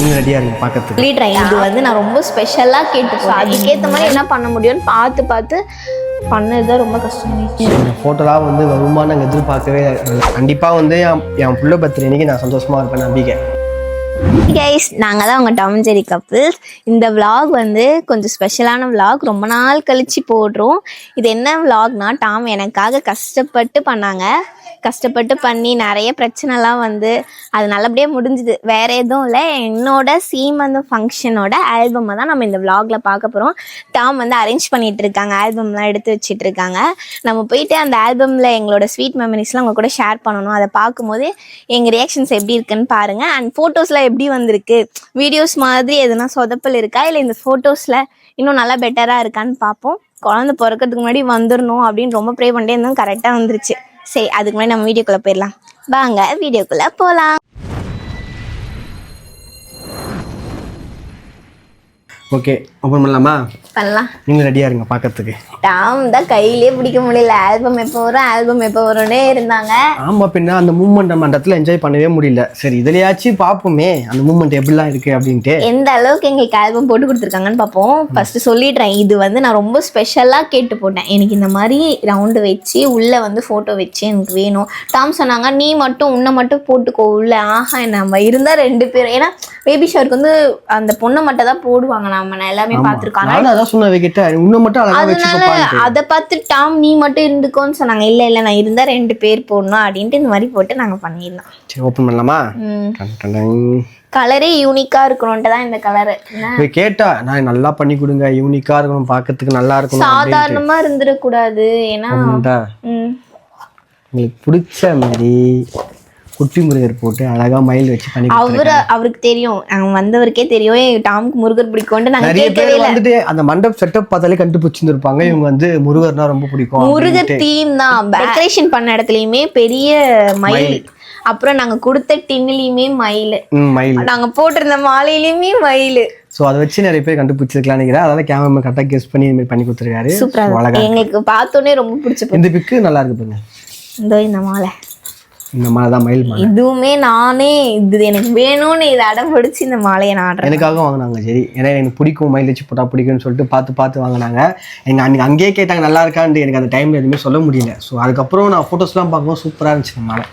நீங்கள் ரெடியாக இருங்க பார்க்கறதுக்கு. சொல்லிடுறேன் இது வந்து நான் ரொம்ப ஸ்பெஷலாக கேட்டு அதுக்கேற்ற மாதிரி என்ன பண்ண முடியும்னு பார்த்து பார்த்து பண்ணது ரொம்ப கஷ்டமாயிடுச்சு ஃபோட்டோலாம் வந்து வருமா நாங்கள் எதிர்பார்க்கவே கண்டிப்பாக வந்து என் என் புள்ள பர்த்டே அன்னைக்கு நான் சந்தோஷமாக இருப்பேன் நம்பிக்கை. கைஸ் நாங்கள் தான் உங்கள் டாம் ஜெரி கப்பிள்ஸ் இந்த vlog வந்து கொஞ்சம் ஸ்பெஷலான vlog. ரொம்ப நாள் கழிச்சு போடுறோம். இது என்ன vlogனா டாம் எனக்காக கஷ்டப்பட்டு பண்ணாங்க. கஷ்டப்பட்டு பண்ணி நிறைய பிரச்சனைலாம் வந்து அது நல்லபடியாக முடிஞ்சுது. வேற எதுவும் இல்லை. என்னோட சீமந்த ஃபங்க்ஷனோட ஆல்பமை தான் நம்ம இந்த vlogல பார்க்க போகிறோம் டாம் வந்து அரேஞ்ச் பண்ணிகிட்டு இருக்காங்க. ஆல்பம்லாம் எடுத்து வச்சுட்டு இருக்காங்க. நம்ம போயிட்டு அந்த ஆல்பமில் எங்களோட ஸ்வீட் மெமரிஸ்லாம் உங்கள் கூட ஷேர் பண்ணணும். அதை பார்க்கும்போது எங்கள் ரியாக்ஷன்ஸ் எப்படி இருக்குன்னு பாருங்க. அண்ட் ஃபோட்டோஸ்லாம் எப்படி வந்திருக்கு? வீடியோஸ் மாதிரி எதுனா சொதப்பல் இருக்கா? இல்லை இந்த ஃபோட்டோஸில் இன்னும் நல்லா பெட்டராக இருக்கான்னு பார்ப்போம் குழந்தை பிறக்கிறதுக்கு முன்னாடி வந்துடணும் அப்படின்னு ரொம்ப ப்ரே பண்ணிட்டே இருந்தோம் கரெக்டாக வந்துருச்சு. சரி அதுக்கு முன்னாடி நம்ம வீடியோக்குள்ளே போயிடலாம். வாங்க வீடியோக்குள்ளே போகலாம் ஓகே ஓப்பன் பண்ணலாமா? பண்ணலாம். நீங்கள் ரெடியாக இருங்க பார்க்கறதுக்கு டாம் தான் கையிலே பிடிக்க முடியல. ஆல்பம் எப்போ வரும் ஆல்பம் எப்போ வரும்னே இருந்தாங்க. ஆமாம் பின்ன அந்த மூமெண்ட் நம்ம இடத்துல என்ஜாய் பண்ணவே முடியல. சரி இதுலையாச்சும் பார்ப்போமே அந்த மூமெண்ட் எப்படிலாம் இருக்குது அப்படின்ட்டு. எந்த அளவுக்கு எங்களுக்கு ஆல்பம் போட்டு கொடுத்துருக்காங்கன்னு பார்ப்போம் ஃபர்ஸ்ட் சொல்லிடுறேன். இது வந்து நான் ரொம்ப ஸ்பெஷலாக கேட்டு போட்டேன். எனக்கு இந்த மாதிரி ரவுண்டு வச்சு உள்ளே வந்து ஃபோட்டோ வச்சு எனக்கு வேணும். டாம் சொன்னாங்க நீ மட்டும் உன்னை மட்டும் போட்டுக்கோ. உள்ள ஆஹா நம்ம இருந்தால் ரெண்டு பேரும். ஏன்னா பேபி ஷவருக்கு வந்து அந்த பொண்ணை மட்டும் தான் போடுவாங்க நான் எல்லாமே நானும் அதான் சொன்ன வைக்கிட்ட இன்னும் மட்டும் அதனால அதை பார்த்து டாம் நீ மட்டும் இருந்துக்கோன்னு சொன்னாங்க. இல்லை இல்லை நான் இருந்தால் ரெண்டு பேர் போடணும் அப்படின்ட்டு இந்த மாதிரி போட்டு நாங்கள் பண்ணிடலாம் சரி ஓப்பன் பண்ணலாமா. கலரே யூனிக்காக இருக்கணுன்ட்டு தான் இந்த கலரு கேட்டா நான் நல்லா பண்ணி கொடுங்க. யூனிக்கா இருக்கணும். பார்க்கறதுக்கு நல்லா இருக்கணும் சாதாரணமா இருந்துடக்கூடாது. ஏன்னா உங்களுக்கு பிடிச்ச மாதிரி குட்டி முருகர் போட்டு அழகா மயில் வச்சு பண்ணி. அவரு அவருக்கு தெரியும். அவங்க வந்தவருக்கே தெரியும். "ஏய், டாமுக்கு முருகர் பிடிக்கும்ட்டு நாங்க நிறைய பேர் வந்துட்டு அந்த மண்டப் செட்டப் பார்த்தாலே கண்டுபிடிச்சிருப்பாங்க இவங்க வந்து முருகர்னா ரொம்ப பிடிக்கும் முருகர் தீம் தான். டெக்கரேஷன் பண்ண இடத்துலயுமே பெரிய மயில். அப்புறம் நாங்க கொடுத்த டின்னுலயுமே மயில். ம், மயில். நாங்க போட்டிருந்த மாலையிலயுமே மயில். ஸோ அதை வச்சு நிறைய பேர் கண்டுபிடிச்சிருக்கலாம்னு நினைக்கிறேன். அதனால கேமரா கரெக்டாக கெஸ் பண்ணி இந்த மாதிரி பண்ணி கொடுத்துருக்காரு. சூப்பரா So, அழகா எங்களுக்கு பார்த்தோன்னே ரொம்ப பிடிச்ச போச்சு இந்த பிக்கு நல்லா இருக்கு பாருங்க. இந்த மாலை. இந்த மாதிரி தான் மயில் மாலை. இதுவுமே நானே இது எனக்கு வேணும்னு இதை அடம் பிடிச்சி இந்த மாலையை நான் ஆடுறேன். எனக்காக வாங்கினாங்க சரி. ஏன்னா எனக்கு பிடிக்கும் மயில் வச்சு போட்டால் பிடிக்கும்னு சொல்லிட்டு பார்த்து பார்த்து வாங்கினாங்க. எங்கள் அன்னைக்கு அங்கேயே கேட்டாங்க நல்லா இருக்கான்ட்டு. எனக்கு அந்த டைமில் எதுவுமே சொல்ல முடியல. ஸோ அதுக்கப்புறம் நான் ஃபோட்டோஸ்லாம் பார்க்கும்போது சூப்பராக இருந்துச்சு இந்த மாலை.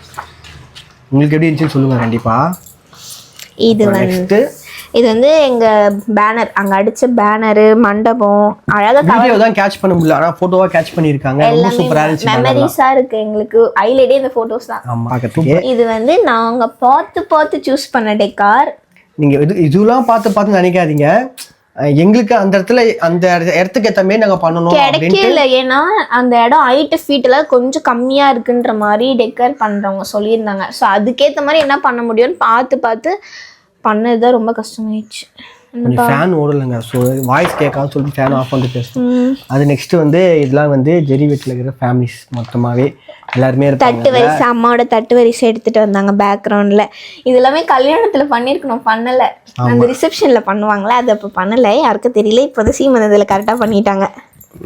உங்களுக்கு எப்படி இருந்துச்சுன்னு சொல்லுங்கள் கண்டிப்பாக இது வந்து நெக்ஸ்ட்டு இது வந்து எங்க பேனர் அங்க அடிச்ச பேனரு மண்டபம் அழகா வீடியோ தான் கேட்ச் பண்ண முடியல. ஆனால் ஃபோட்டோவாக கேட்ச் பண்ணியிருக்காங்க. ரொம்ப சூப்பராக இருந்துச்சு மெமரிஸா இருக்கு எங்களுக்கு. ஹைலைட்டே இந்த போட்டோஸ் தான். பார்க்கறதுக்கு இது வந்து நாங்க பார்த்து பார்த்து சூஸ் பண்ண டெக்கார் நீங்கள் இது இதெல்லாம் பார்த்து பார்த்து நினைக்காதீங்க. எங்களுக்கு அந்த இடத்துல அந்த இடத்துக்கு ஏற்ற மாதிரி நாங்கள் பண்ணணும் கிடைக்கல. ஏன்னா அந்த இடம் ஹைட் ஃபீட் எல்லாம் கொஞ்சம் கம்மியா இருக்குன்ற மாதிரி டெக்கர் பண்றவங்க சொல்லியிருந்தாங்க. ஸோ அதுக்கேத்த மாதிரி என்ன பண்ண முடியும்னு பார்த்து பார்த்து பண்ணதுதான் ரொம்ப கஷ்டமாயிடுச்சு. ஃபேன் ஓடலைங்க. ஸோ வாய்ஸ் கேட்காது சொல்லிட்டு ஃபேன் ஆஃப் பண்ணிட்டு பேசணும். அது நெக்ஸ்ட் வந்து இதெல்லாம் வந்து ஜெரி வீட்டில் இருக்கிற ஃபேமிலிஸ் மொத்தமாகவே எல்லாருமே தட்டு வரிசை அம்மாவோட தட்டு வரிசை எடுத்துட்டு வந்தாங்க பேக்ரவுண்ட்ல இது எல்லாமே கல்யாணத்துல பண்ணிருக்கணும் பண்ணல. அந்த ரிசப்ஷன்ல பண்ணுவாங்களே அது அப்ப பண்ணல. யாருக்கும் தெரியல இப்போ வந்து சீமந்தத்துல கரெக்டா பண்ணிட்டாங்க.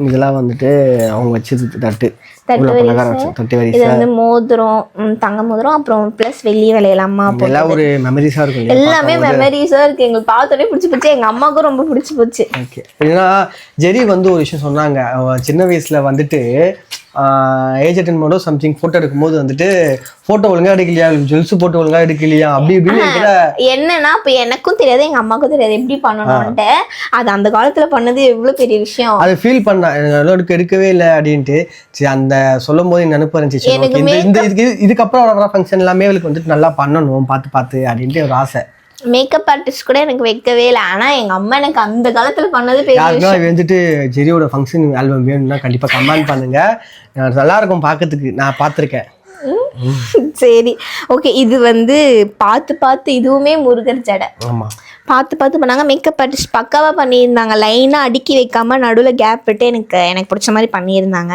இதெல்லாம் வந்துட்டு அவங்க வச்சது தட்டு. தட்டு வச்சு தட்டு இது வரிசை வந்து மோதிரம் தங்க மோதிரம் அப்புறம் ப்ளஸ் வெள்ளி விலையில அம்மா அப்பா எல்லாம் ஒரு மெமரிஸாக இருக்கும் எல்லாமே மெமரிஸா இருக்கு. எங்களுக்கு பார்த்தோன்னே பிடிச்சி போச்சு. எங்க அம்மாவுக்கும் ரொம்ப பிடிச்சி போச்சு. ஓகே ஏன்னா ஜெரி வந்து ஒரு விஷயம் சொன்னாங்க. சின்ன வயசுல வந்துட்டு ஏஜ் அட்டன் பண்ணோ சம்திங் ஃபோட்டோ எடுக்கும்போது வந்துட்டு ஃபோட்டோ ஒழுங்கா எடுக்கலையா? ஜுவல்ஸ் போட்டோ ஒழுங்கா எடுக்கலையா? அப்படி இப்படின்னு என்னன்னா இப்ப எனக்கும் தெரியாது எங்க அம்மாவுக்கும் தெரியாது. எப்படி பண்ணணும்ட்டு அது அந்த காலத்துல பண்ணது எவ்வளவு பெரிய விஷயம். அதை ஃபீல் பண்ண எனக்கு எடுக்கவே இல்லை அப்படின்ட்டு. சரி அந்த சொல்லும் போது நினைப்பு இருந்துச்சு. சரி, okay, இந்த இதுக்கு இதுக்கப்புறம் வர ஃபங்க்ஷன் எல்லாமே அவளுக்கு வந்துட்டு நல்லா பண்ணணும் பார்த்து பார்த்து அப்படின்ட்டு ஒரு ஆசை. மேக்கப் ஆர்டிஸ்ட் கூட எனக்கு வைக்கவே இல்லை. ஆனா எங்க அம்மா எனக்கு அந்த காலத்துல பண்ணது பெரிய வந்துட்டு ஜெரியோட ஃபங்க்ஷன் ஆல்பம் வேணும்னா கண்டிப்பா கமெண்ட் பண்ணுங்க. நல்லா இருக்கும் பார்க்கறதுக்கு. நான் பார்த்துருக்கேன். சரி. ஓகே இது வந்து பார்த்து பார்த்து இதுவுமே முருகர் ஜடை. பார்த்து பார்த்து பண்ணாங்க. மேக்கப் ஆர்டிஸ்ட் பக்காவாக பண்ணியிருந்தாங்க. லைனாக அடுக்கி வைக்காம நடுவில் கேப் விட்டு எனக்கு எனக்கு பிடிச்ச மாதிரி பண்ணியிருந்தாங்க.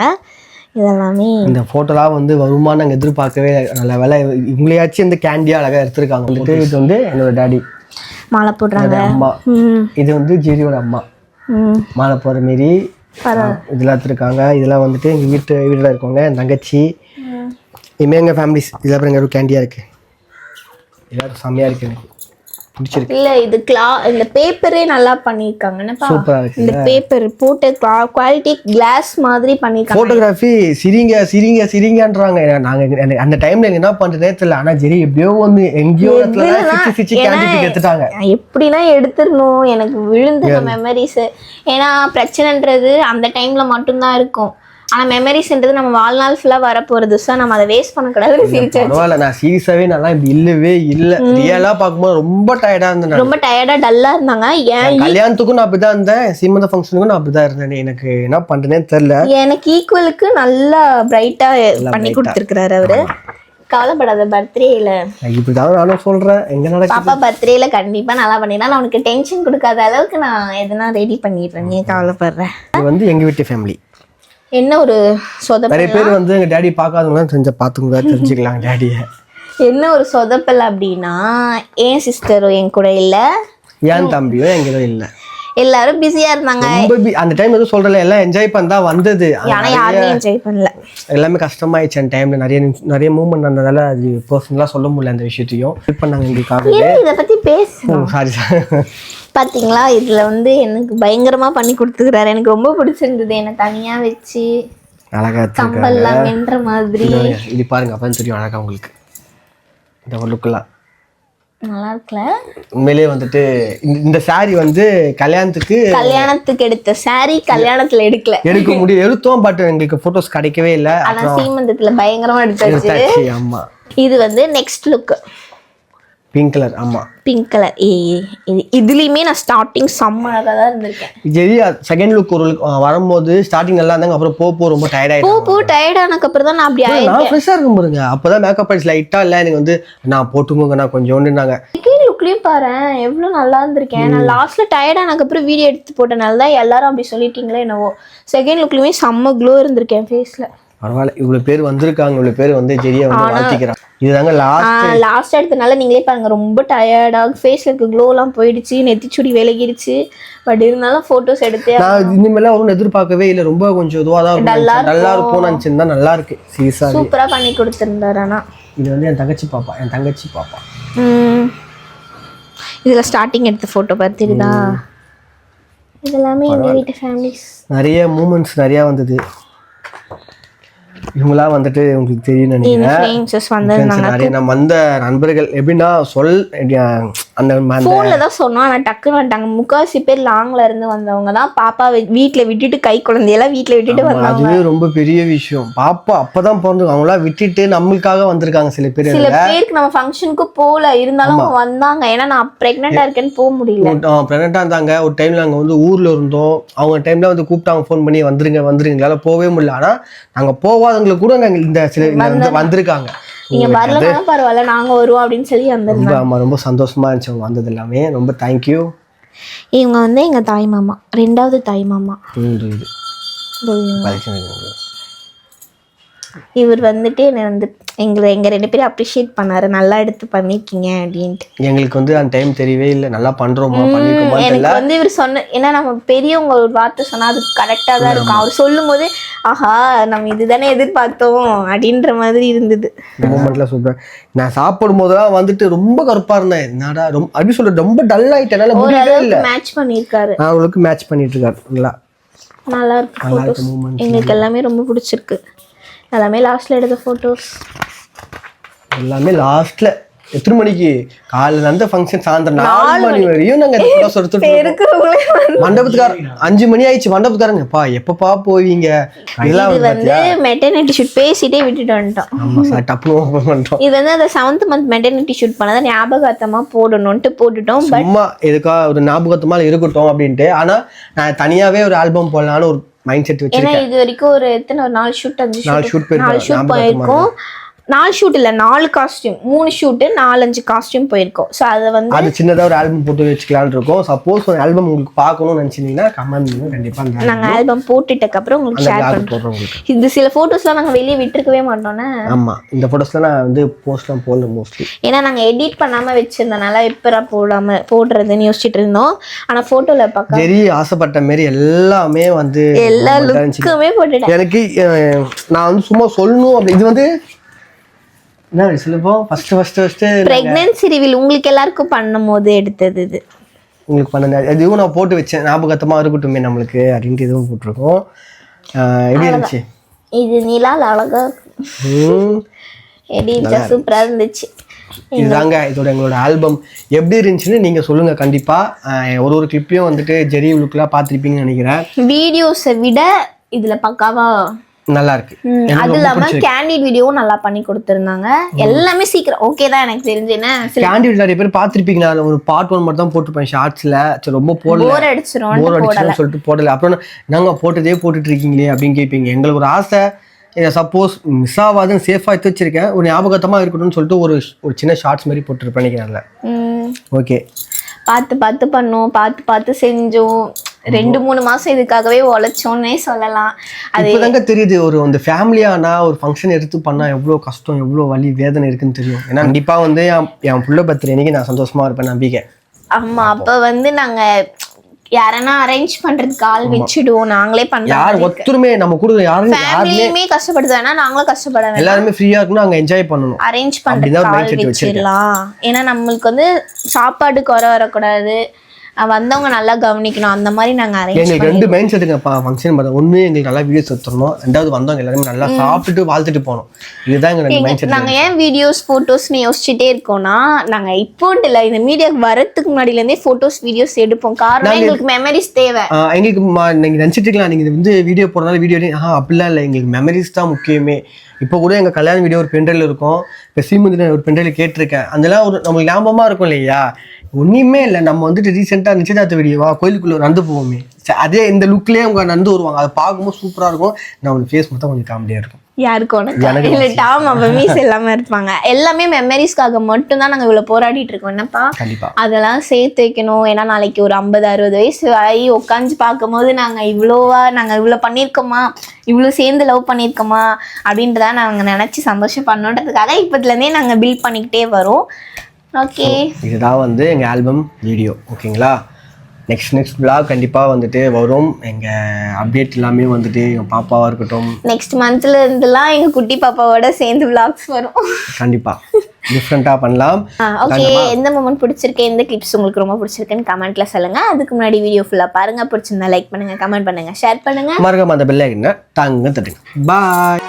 இதெல்லாமே. இந்த ஃபோட்டோலாம் வந்து வருமா நாங்கள் எதிர்பார்க்கவே. நல்ல வேலை இவங்களையாச்சும் இந்த கேண்டியா அழகா எடுத்திருக்காங்க. வந்துட்டு இது வந்து என்னோட டாடி மாலை போடுறாங்க. அம்மா. இது வந்து ஜெரியோட அம்மா. மாலை போகிற மாரி. இதெல்லாம் எடுத்திருக்காங்க. இதெல்லாம் வந்துட்டு எங்கள் வீட்டு வீட்டில் இருக்கவங்க என் தங்கச்சி. இனிமேல் எங்கள் ஃபேமிலிஸ் இதெல்லாம் பாருங்க ஒரு கேண்டியாக இருக்குது எல்லாரும் செம்மையாக இருக்கு எனக்கு. பிடிச்சிருக்கு. இல்ல இது கிளா இந்த பேப்பரே நல்லா பண்ணிருக்காங்க என்னப்பா சூப்பரா இருக்கு இந்த பேப்பர் போட்டு குவாலிட்டி கிளாஸ் மாதிரி பண்ணிருக்காங்க ஃபோட்டோகிராஃபி சிரிங்க சிரிங்க சிரிங்கன்றாங்க. நாங்க அந்த டைம்ல என்ன பண்றதே தெரியல ஆனா சரி எப்படியோ வந்து எங்கேயோ எடுத்துட்டாங்க. எப்படின்னா எடுத்துடணும். எனக்கு விழுந்துங்க மெமரிஸ் ஏன்னா பிரச்சனைன்றது அந்த டைம்ல மட்டும்தான் இருக்கும். ஆனா மெமரிஸ்ன்றது நம்ம வாழ்நாள் ஃபுல்லா வரப்போறது ஸோ நம்ம அதை வேஸ்ட் பண்ணக்கூடாதுன்னு பரவாயில்ல. நான் சீரியஸாவே நல்லா இப்படி இல்லவே இல்ல. ரியலா பார்க்கும்போது ரொம்ப டயர்டா இருந்தேன். ரொம்ப டயர்டா டல்லா இருந்தாங்க. ஏன் கல்யாணத்துக்கும் நான் அப்படிதான் இருந்தேன். சீமந்த ஃபங்க்ஷனுக்கும் நான் அப்படிதான் இருந்தேன். எனக்கு என்ன பண்றேனே தெரியல. எனக்கு ஈக்குவலுக்கு நல்லா பிரைட்டா பண்ணி கொடுத்துருக்கிறாரு அவரு. கவலைப்படாத பர்த்டேல இப்படிதான் நானும் சொல்றேன். எங்க நடக்குது? பாப்பா பர்த்டேல கண்டிப்பா நல்லா பண்ணினா நான் உனக்கு டென்ஷன் கொடுக்காத அளவுக்கு நான் எதுனா ரெடி பண்ணிடுறேன். நீ கவலைப்படுற. இது வந்து எங்க வீட்டு ஃபேமிலி என்ன ஒரு சொதப்பல்? நிறைய பேர் வந்து எங்க டேடி பார்க்காதவங்க தெரிஞ்ச பாத்துங்க தெரிஞ்சுக்கலாம் டேடிய என்ன ஒரு சொதப்பல் அப்படின்னா என் சிஸ்டரும் என் கூட இல்ல? ஏன் தம்பியும் எங்கேயும் இல்ல. எல்லாரும் பிஸியா இருந்தாங்க. ரொம்ப அந்த டைம் எதுவும் சொல்றல எல்லாம் என்ஜாய் பண்ணா வந்தது. ஆனா யாருமே என்ஜாய் பண்ணல. எல்லாமே கஷ்டமாயிடுச்சு அந்த டைம்ல நிறைய நிறைய மூவ்மெண்ட் இருந்ததால அது பர்சனலா சொல்ல முடியல அந்த விஷயத்தையும். ஹெல்ப் பண்ணாங்க எங்களுக்காக இத பத்தி பேசு சாரி பாத்தீங்களா? இதுல வந்து எனக்கு பயங்கரமா பண்ணி கொடுத்துக்கிறாரு எனக்கு ரொம்ப பிடிச்சிருந்தது. என்ன தனியா வச்சு அழகா கம்பல்லாம் வென்ற மாதிரி. இது பாருங்க அப்பதான் தெரியும் அழகா உங்களுக்கு. இந்த ஒரு லுக்கெல்லாம் நல்லா இருக்குல்ல? உண்மையிலேயே வந்துட்டு இந்த- saree வந்து கல்யாணத்துக்கு கல்யாணத்துக்கு எடுத்த saree கல்யாணத்துல எடுக்கல. எடுக்க முடியும் எடுத்தோம் பட் எங்களுக்கு போட்டோஸ் கிடைக்கவே இல்லை. ஆனா சீமந்தத்துல பயங்கரமா எடுத்தாச்சு. ஆமா. இது வந்து நெக்ஸ்ட் லுக் பிங்க் கலர் ஆமா. பிங்க் கலர் ஏ இது இதுலயுமே நான் ஸ்டார்டிங் செம்ம தான் இருந்திருக்கேன். சரி செகண்ட் லுக் ஒரு வரும்போது ஸ்டார்டிங் நல்லா இருந்தாங்க அப்புறம் போ போ ரொம்ப டயர்ட் பூ பூ டயர்ட் ஆனதுக்கு அப்புறம் தான் நான் அப்படி ஆயிருக்கேன் நான் ஃப்ரெஷ்ஷாக இருக்கும் பாருங்க. அப்பதான் மேக்கப் ஆயிடுச்சு லைட்டா இல்லை எனக்கு வந்து நான் போட்டுக்கோங்க நான் கொஞ்சோண்டுனாங்க லுக்லயும் பாரு எவ்வளவு நல்லா இருந்திருக்கேன். நான் லாஸ்ட்ல டயர்ட் ஆனதுக்கு அப்புறம் வீடியோ எடுத்து போட்டனால தான் எல்லாரும் அப்படி சொல்லிட்டீங்களே என்னவோ. செகண்ட் லுக்லயுமே செம்ம க்ளோ இருந்திருக்கேன் ஃபேஸ்ல பரவாயில்ல. இவ்வளவு பேர் வந்திருக்காங்க. இவ்வளவு பேர் வந்து ஜெரியை வந்து வாழ்த்திக்கிறாங்க. இதுதாங்க லாஸ்ட் லாஸ்ட் எடுத்தனால நீங்களே பாருங்க ரொம்ப டயர்டாக ஃபேஸ்ல இருக்க க்ளோலாம் போயிடுச்சு நெத்திச்சுடி விலகிடுச்சு. பட் இருந்தாலும் ஃபோட்டோஸ் எடுத்தே நான் இனிமேல ஒன்றும் எதிர்பார்க்கவே இல்லை. ரொம்ப கொஞ்சம் இதுவாக தான் இருக்கும். நல்லா இருக்கும்னு நினச்சிருந்தா நல்லா இருக்கு. சீரியஸாக சூப்பரா பண்ணி கொடுத்துருந்தாரு ஆனா. இது வந்து என் தங்கச்சி பாப்பா என் தங்கச்சி பாப்பா. இதுல ஸ்டார்டிங் எடுத்த போட்டோ பார்த்துருதா இதெல்லாமே எங்க வீட்டு ஃபேமிலிஸ் நிறைய மூமெண்ட்ஸ் நிறைய வந்தது. இவங்களாம் வந்துட்டு உங்களுக்கு தெரியும் நினைக்கிறேன். நம்ம வந்த நண்பர்கள் எப்படின்னா சொல் அந்த ஃபோன்ல தான் சொன்னோம் ஆனா டக்குன்னு வந்துட்டாங்க. முக்காவாசி பேர் லாங்ல இருந்து வந்தவங்க தான் பாப்பா வீட்ல விட்டுட்டு கை குழந்தையெல்லாம் வீட்ல விட்டுட்டு வந்தாங்க அதுவே ரொம்ப பெரிய விஷயம். பாப்பா அப்பதான் பிறந்து அவங்களாம் விட்டுட்டு நம்மளுக்காக வந்திருக்காங்க சில பேர் சில பேருக்கு நம்ம ஃபங்க்ஷனுக்கு போல. இருந்தாலும் வந்தாங்க. ஏன்னா நான் பிரெக்னெண்டா இருக்கேன்னு போக முடியல. ப்ரெக்னெண்டாக இருந்தாங்க. ஒரு டைம்ல நாங்கள் வந்து ஊர்ல இருந்தோம். அவங்க டைம்ல வந்து கூப்பிட்டாங்க. ஃபோன் பண்ணி வந்துருங்க வந்துருங்க. எங்களால போகவே முடியல. ஆனா நாங்க போகாதவங்களுக்கு கூட நாங்கள் இந்த சில வந்திருக்காங்க. நீங்க வரலனாலும் பரவாயில்ல நாங்க வருவோம் அப்படின்னு சொல்லி வந்திருந்தாங்க ரொம்ப ஆமா ரொம்ப சந்தோஷமா இருந்துச்சு அவங்க வந்தது எல்லாமே. ரொம்ப தேங்க்யூ இவங்க வந்து எங்க தாய் மாமா ரெண்டாவது தாய் மாமா. இவர் வந்துட்டு என்னை வந்து எங்களை எங்க ரெண்டு பேரும் அப்ரிஷியேட் பண்ணாரு. நல்லா எடுத்து பண்ணிருக்கீங்க அப்படின்ட்டு. எங்களுக்கு வந்து அந்த டைம் தெரியவே இல்லை. நல்லா பண்றோமா பண்ணிருக்கோமா எனக்கு வந்து இவர் சொன்ன ஏன்னா நம்ம பெரியவங்க ஒரு வார்த்தை சொன்னா அது கரெக்டா தான் இருக்கும். அவர் சொல்லும் போது ஆஹா நம்ம இதுதானே எதிர்பார்த்தோம் அப்படின்ற மாதிரி இருந்தது. நான் சாப்பிடும் போதெல்லாம் வந்துட்டு ரொம்ப கருப்பா இருந்தேன். என்னடா ரொம்ப அப்படி சொல்ற ரொம்ப டல் என்னால இல்லை. ஓரளவுக்கு மேட்ச் பண்ணியிருக்காரு. நான் அவங்களுக்கு மேட்ச் பண்ணிட்டு இருக்காரு நல்லா நல்லா இருக்கு எங்களுக்கு எல்லாமே ரொம்ப பிடிச்சிருக்கு. எல்லாமே லாஸ்ட்டில் எடுத்த ஃபோட்டோஸ் எல்லாமே லாஸ்ட்டில் எத்தனை மணிக்கு? காலையில அந்த ஃபங்க்ஷன் சாயந்தரம் நாலு மணி வரையும் நாங்க மண்டபத்துக்கார அஞ்சு மணி ஆயிடுச்சு மண்டபத்துக்காரங்க. பா எப்பப்பா போவீங்க? இதெல்லாம் இது வந்து மெட்டர்னிட்டி ஷூட் பேசிட்டே விட்டுட்டு வந்துட்டோம். ஆமா சார் டப்புனு ஓப்பன் பண்ணிட்டோம். இது வந்து அந்த செவன்த் மந்த் மெட்டர்னிட்டி ஷூட் பண்ணதை ஞாபகார்த்தமா போடணும்ட்டு போட்டுட்டோம் பட் சும்மா எதுக்கா ஒரு ஞாபகத்துமா இருக்கட்டும் அப்படின்ட்டு. ஆனா நான் தனியாவே ஒரு ஆல்பம் போடலான்னு ஒரு மைண்ட் செட் ஏன்னா வச்சிருக்கேன். இது வரைக்கும் ஒரு எத்தனை ஒரு நாலு ஷூட் அஞ்சு நாலு ஷூட். நாலு ஷூட் போயிருக்கோம் நாலு ஷூட் இல்ல நாலு காஸ்டியூம் மூணு ஷூட்டு நாலஞ்சு காஸ்டியூம் போயிருக்கோம். ஸோ அதை வந்து அது சின்னதா ஒரு ஆல்பம் போட்டு வச்சுக்கலாம்னு இருக்கோம். சப்போஸ் ஒரு ஆல்பம் உங்களுக்கு பார்க்கணும்னு நினைச்சீங்கன்னா கமெண்ட் பண்ணுங்க. கண்டிப்பா அந்த நாங்க ஆல்பம் போட்டுட்டக்கு அப்புறம் உங்களுக்கு ஷேர் உங்களுக்கு. இந்த சில போட்டோஸ்லாம் நாங்க வெளியே விட்டுருக்கவே மாட்டோம்னா. ஆமா. இந்த போட்டோஸ்ல நான் வந்து போஸ்ட்லாம் போடல மோஸ்ட்லி ஏன்னா நாங்க எடிட் பண்ணாம வச்சிருந்தனால எப்பரா போடாம போடுறதுன்னு யோசிச்சுட்டு இருந்தோம். ஆனா போட்டோல பார்க்க ஜெரி ஆசைப்பட்ட மாரி எல்லாமே வந்து எல்லா. லுக்குமே போட்டுட்டேன். எனக்கு நான் வந்து சும்மா சொல்லணும் அப்படி. இது வந்து என்ன அப்படி சொல்லுப்போம் first first first pregnancy reveal உங்களுக்கு எல்லாருக்கும் பண்ணும் போது எடுத்தது இது. உங்களுக்கு பண்ண இதுவும் நான் போட்டு வச்சேன். ஞாபகத்தமாக இருக்கட்டுமே நம்மளுக்கு அப்படின்ட்டு இதுவும் போட்டிருக்கோம். எப்படி இருந்துச்சு? இது நிலால் அழகா இருக்கு. ம், எப்படி இருந்துச்சா. இதுதாங்க இதோட எங்களோட ஆல்பம் எப்படி இருந்துச்சுன்னு நீங்க சொல்லுங்க கண்டிப்பா. ஆஹ் ஒரு ஒரு கிளிப்பையும் வந்துட்டு ஜெரி லுக்லாம் பார்த்துருப்பீங்கன்னு நினைக்கிறேன். வீடியோஸை விட இதுல பக்காவா நல்லா இருக்கு அது இல்லாம கேண்டிட் வீடியோவும் நல்லா பண்ணி கொடுத்துருந்தாங்க. எல்லாமே சீக்கிரம். ஓகே தான் எனக்கு தெரிஞ்சு. என்ன கேண்டிட் நிறைய பேர் பார்த்துருப்பீங்க நான் ஒரு பார்ட் ஒன் மட்டும் தான் போட்டிருப்பேன் ஷார்ட்ஸ்ல சரி ரொம்ப போடல. போர் அடிச்சிரும். போர் அடிச்சுன்னு சொல்லிட்டு போடல. அப்புறம் நாங்க போட்டதே போட்டுட்டு இருக்கீங்களே அப்படின்னு கேட்பீங்க எங்களுக்கு ஒரு ஆசை. சப்போஸ் மிஸ் ஆகாதுன்னு சேஃபாக எடுத்து வச்சிருக்கேன். ஒரு ஞாபகத்தமாக இருக்கணும்னு சொல்லிட்டு ஒரு ஒரு சின்ன ஷார்ட்ஸ் மாதிரி போட்டுருப்பேன் நினைக்கிறேன்ல ம், ஓகே பார்த்து பார்த்து பண்ணோம். பார்த்து பார்த்து செஞ்சோம். ரெண்டு மூணு மாசம் இதுக்காகவே உழைச்சோன்னே சொல்லலாம். அது இப்போதாங்க தெரியுது ஒரு அந்த ஃபேமிலியானா ஒரு ஃபங்க்ஷன் எடுத்து பண்ணா எவ்வளோ கஷ்டம் எவ்வளோ வலி வேதனை இருக்குன்னு தெரியும். ஏன்னா கண்டிப்பாக வந்து என் புள்ள பர்த்டே அன்னைக்கு நான் சந்தோஷமா இருப்பேன் நம்பிக்கை. ஆமா அப்ப வந்து நாங்க யாரனா அரேஞ்ச் பண்றதுக்கு ஆள் வச்சிடுவோம். நாங்களே பண்ண யார் ஒத்துருமே நம்ம கூட யாரும் யாருமே கஷ்டப்படுதுன்னா நாங்களும் கஷ்டப்பட வேண்டாம். எல்லாருமே ஃப்ரீயா இருக்கணும் அங்கே என்ஜாய் பண்ணணும். அரேஞ்ச் பண்றதுக்கு ஆள். வச்சிடலாம். ஏன்னா நம்மளுக்கு வந்து சாப்பாடு குறை வரக்கூடாது. வந்தவங்க நல்லா கவனிக்கணும். அந்த மாதிரி நாங்க அரேஞ்ச் எங்களுக்கு ரெண்டு மைண்ட் செட்டுங்கப்பா ஃபங்க்ஷன் பார்த்தா ஒன்று எங்களுக்கு நல்லா வீடியோஸ் எடுத்துடணும் ரெண்டாவது வந்தவங்க எல்லாருமே நல்லா சாப்பிட்டுட்டு வாழ்த்துட்டு போகணும். இதுதான் எங்க ரெண்டு மைண்ட் செட் நாங்க ஏன் வீடியோஸ் போட்டோஸ்னு யோசிச்சுட்டே இருக்கோம்னா நாங்க இப்போ இல்ல இந்த மீடியாக்கு வரதுக்கு முன்னாடில இருந்தே போட்டோஸ் வீடியோஸ் எடுப்போம். காரணம் எங்களுக்கு மெமரிஸ் தேவை. எங்களுக்கு ம- நீங்க நினைச்சிட்டு இருக்கலாம். நீங்க இது வந்து வீடியோ போடுறதால வீடியோ ஆ அப்படிலாம் இல்லை. எங்களுக்கு மெமரிஸ் தான் முக்கியமே. இப்போ கூட எங்கள் கல்யாண வீடியோ ஒரு பென்ட்ரைவில் இருக்கும். இப்போ சீமுந்திர ஒரு பென்ட்ரைவில் கேட்டிருக்கேன். அதெல்லாம் ஒரு நம்மளுக்கு ஞாபகமாக இருக்கும் இல்லையா? ஒன்றுமே இல்லை. நம்ம வந்துட்டு ரீசெண்டாக நிச்சயதார்த்த வீடியோவா கோயிலுக்குள்ளே நடந்து போவோமே. அதே இந்த லுக்லேயே அவங்க நடந்து வருவாங்க. அதை பார்க்கும்போது சூப்பராக இருக்கும். நான் உங்களுக்கு ஃபேஸ் மொத்தம் கொஞ்சம் காமெடியாக இருக்கும். யாருக்கு உனக்கு? இல்ல டாம் அப்ப மீஸ் எல்லாமே இருப்பாங்க. எல்லாமே மெமரிஸ்க்காக மட்டும் தான் நாங்க இவ்வளவு போராடிட்டு இருக்கோம் என்னப்பா அதெல்லாம் சேர்த்து வைக்கணும். ஏன்னா நாளைக்கு ஒரு ஐம்பது அறுபது வயசு ஆகி உட்காந்து பார்க்கும்போது நாங்க இவ்வளோவா நாங்க இவ்வளோ பண்ணியிருக்கோமா? இவ்வளோ சேர்ந்து லவ் பண்ணியிருக்கோமா? அப்படின்றத நாங்க நினைச்சு சந்தோஷம் பண்ணோன்றதுக்காக இப்போதுலேருந்தே நாங்க பில்ட் பண்ணிக்கிட்டே வரோம். ஓகே இதுதான் வந்து எங்கள் ஆல்பம் வீடியோ ஓகேங்களா நெக்ஸ்ட் நெக்ஸ்ட் vlog கண்டிப்பாக வந்துட்டு வரும். எங்கள் அப்டேட் எல்லாமே வந்துட்டு எங்கள் பாப்பாவாக இருக்கட்டும். நெக்ஸ்ட் மந்த்ல இருந்துலாம் எங்க குட்டி பாப்பாவோட சேர்ந்து vlogs வரும். கண்டிப்பாக டிஃப்ரெண்ட்டாக பண்ணலாம். ஓகே எந்த மூமெண்ட் பிடிச்சிருக்கு? எந்த கிளிப்ஸ் உங்களுக்கு ரொம்ப பிடிச்சிருக்குன்னு கமெண்ட்ல சொல்லுங்க. அதுக்கு முன்னாடி வீடியோ ஃபுல்லா பாருங்க. பிடிச்சிருந்தா லைக் பண்ணுங்க கமெண்ட் பண்ணுங்க ஷேர் பண்ணுங்க. மறக்காம அந்த பெல்லை தாங்க தட்டுங்க. பாய்